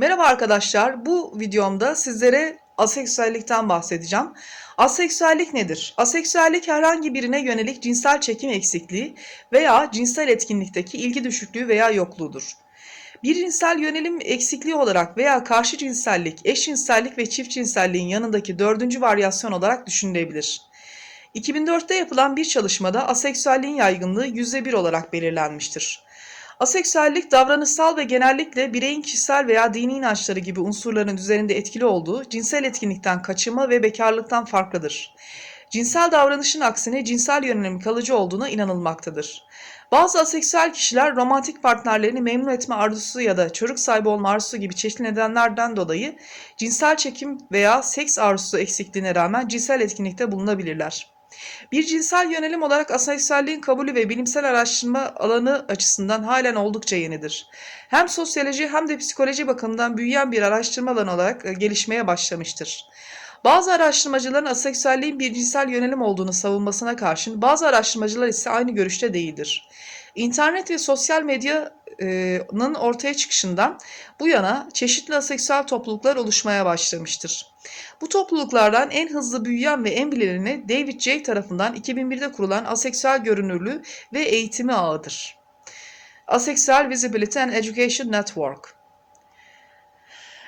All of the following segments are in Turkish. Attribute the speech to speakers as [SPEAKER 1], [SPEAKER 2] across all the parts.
[SPEAKER 1] Merhaba arkadaşlar. Bu videomda sizlere aseksüellikten bahsedeceğim. Aseksüellik nedir? Aseksüellik herhangi birine yönelik cinsel çekim eksikliği veya cinsel etkinlikteki ilgi düşüklüğü veya yokluğudur. Bir cinsel yönelim eksikliği olarak veya karşı cinsellik, eşcinsellik ve çift cinselliğin yanındaki dördüncü varyasyon olarak düşünülebilir. 2004'te yapılan bir çalışmada aseksüelliğin yaygınlığı %1 olarak belirlenmiştir. Aseksüellik davranışsal ve genellikle bireyin kişisel veya dini inançları gibi unsurların üzerinde etkili olduğu cinsel etkinlikten kaçınma ve bekarlıktan farklıdır. Cinsel davranışın aksine cinsel yönelimin kalıcı olduğuna inanılmaktadır. Bazı aseksüel kişiler romantik partnerlerini memnun etme arzusu ya da çocuk sahibi olma arzusu gibi çeşitli nedenlerden dolayı cinsel çekim veya seks arzusu eksikliğine rağmen cinsel etkinlikte bulunabilirler. Bir cinsel yönelim olarak aseksüelliğin kabulü ve bilimsel araştırma alanı açısından halen oldukça yenidir. Hem sosyoloji hem de psikoloji bakımından büyüyen bir araştırma alanı olarak e, gelişmeye başlamıştır. Bazı araştırmacıların aseksüelliğin bir cinsel yönelim olduğunu savunmasına karşın bazı araştırmacılar ise aynı görüşte değildir. İnternet ve sosyal medyanın ortaya çıkışından bu yana çeşitli aseksüel topluluklar oluşmaya başlamıştır. Bu topluluklardan en hızlı büyüyen ve en bilineni David J. tarafından 2001'de kurulan aseksüel görünürlüğü ve eğitimi ağıdır. Asexual Visibility and Education Network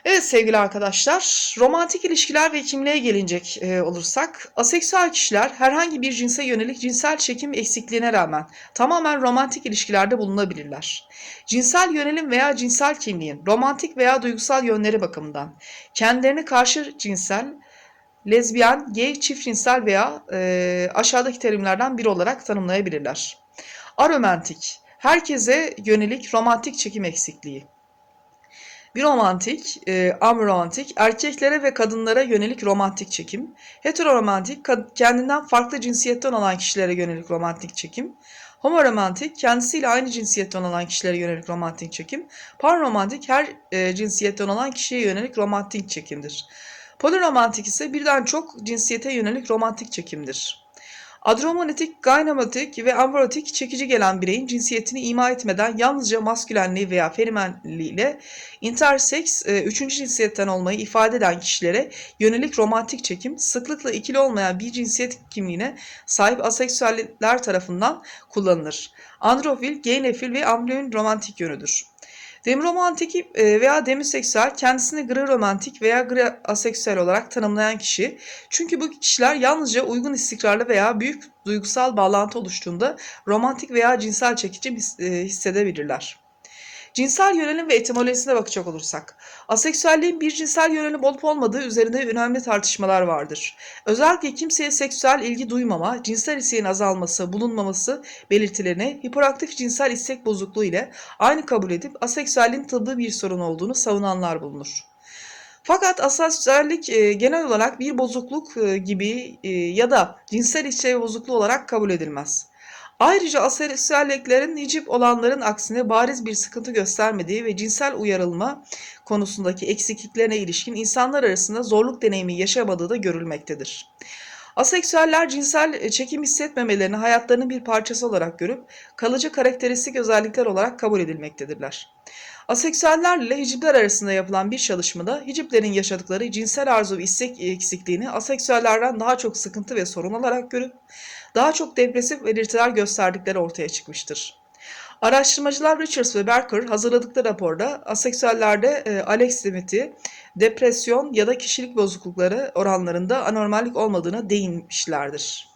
[SPEAKER 1] Evet sevgili arkadaşlar, romantik ilişkiler ve kimliğe gelinecek e, olursak, aseksüel kişiler herhangi bir cinse yönelik cinsel çekim eksikliğine rağmen tamamen romantik ilişkilerde bulunabilirler. Cinsel yönelim veya cinsel kimliğin romantik veya duygusal yönleri bakımından kendilerini karşı cinsel, lezbiyen, gay, çift cinsel veya e, aşağıdaki terimlerden biri olarak tanımlayabilirler. Aromantik, herkese yönelik romantik çekim eksikliği. Biromantik, e, amromantik, erkeklere ve kadınlara yönelik romantik çekim. Heteroromantik, kendinden farklı cinsiyetten olan kişilere yönelik romantik çekim. Homoromantik, kendisiyle aynı cinsiyetten olan kişilere yönelik romantik çekim. Panromantik, her e, cinsiyetten olan kişiye yönelik romantik çekimdir. Poliromantik ise birden çok cinsiyete yönelik romantik çekimdir. Adromonetik, gynematik ve ambrotik çekici gelen bireyin cinsiyetini ima etmeden yalnızca maskülenliği veya femininliğiyle interseks, e, üçüncü cinsiyetten olmayı ifade eden kişilere yönelik romantik çekim sıklıkla ikili olmayan bir cinsiyet kimliğine sahip aseksüeller tarafından kullanılır. Androfil, gaynefil ve amblin romantik yönüdür. Demiromantik e, veya demiseksüel kendisini gri romantik veya gri aseksüel olarak tanımlayan kişi. Çünkü bu kişiler yalnızca uygun istikrarlı veya büyük duygusal bağlantı oluştuğunda romantik veya cinsel çekici e, hissedebilirler. Cinsel yönelim ve etimolojisine bakacak olursak, aseksüelliğin bir cinsel yönelim olup olmadığı üzerinde önemli tartışmalar vardır. Özellikle kimseye seksüel ilgi duymama, cinsel isteğin azalması, bulunmaması belirtilerini hiperaktif cinsel istek bozukluğu ile aynı kabul edip aseksüelliğin tıbbi bir sorun olduğunu savunanlar bulunur. Fakat aseksüellik e, genel olarak bir bozukluk e, gibi e, ya da cinsel istek bozukluğu olarak kabul edilmez. Ayrıca aseksüelliklerin hicip olanların aksine bariz bir sıkıntı göstermediği ve cinsel uyarılma konusundaki eksikliklerine ilişkin insanlar arasında zorluk deneyimi yaşamadığı da görülmektedir. Aseksüeller cinsel çekim hissetmemelerini hayatlarının bir parçası olarak görüp kalıcı karakteristik özellikler olarak kabul edilmektedirler. Aseksüellerle hicipler arasında yapılan bir çalışmada hiciplerin yaşadıkları cinsel arzu ve istek eksikliğini aseksüellerden daha çok sıkıntı ve sorun olarak görüp daha çok depresif belirtiler gösterdikleri ortaya çıkmıştır. Araştırmacılar Richards ve Berker hazırladıkları raporda aseksüellerde e, Alex Smith'i depresyon ya da kişilik bozuklukları oranlarında anormallik olmadığına değinmişlerdir.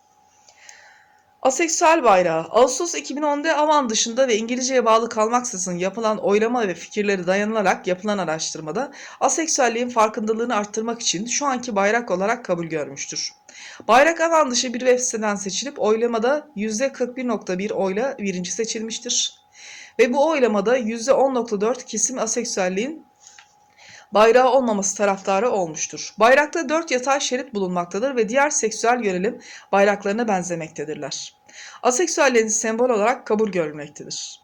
[SPEAKER 1] Aseksüel bayrağı Ağustos 2010'da Aman dışında ve İngilizceye bağlı kalmaksızın yapılan oylama ve fikirleri dayanılarak yapılan araştırmada aseksüelliğin farkındalığını arttırmak için şu anki bayrak olarak kabul görmüştür. Bayrak alan dışı bir web siteden seçilip oylamada %41.1 oyla birinci seçilmiştir. Ve bu oylamada %10.4 kesim aseksüelliğin bayrağı olmaması taraftarı olmuştur. Bayrakta dört yatay şerit bulunmaktadır ve diğer seksüel yönelim bayraklarına benzemektedirler. Aseksüelliğin sembol olarak kabul görülmektedir.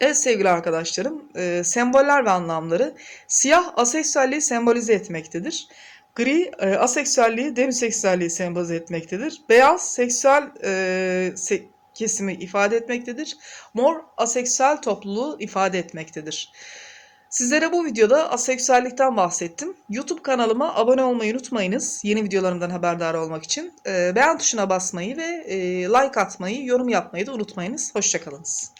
[SPEAKER 1] Evet sevgili arkadaşlarım, e, semboller ve anlamları siyah aseksüelliği sembolize etmektedir. Gri e, aseksüelliği, demiseksüelliği sembolize etmektedir. Beyaz seksüel e, se kesimi ifade etmektedir. Mor aseksüel topluluğu ifade etmektedir. Sizlere bu videoda aseksüellikten bahsettim. YouTube kanalıma abone olmayı unutmayınız. Yeni videolarımdan haberdar olmak için. Ee, beğen tuşuna basmayı ve e, like atmayı, yorum yapmayı da unutmayınız. Hoşçakalınız.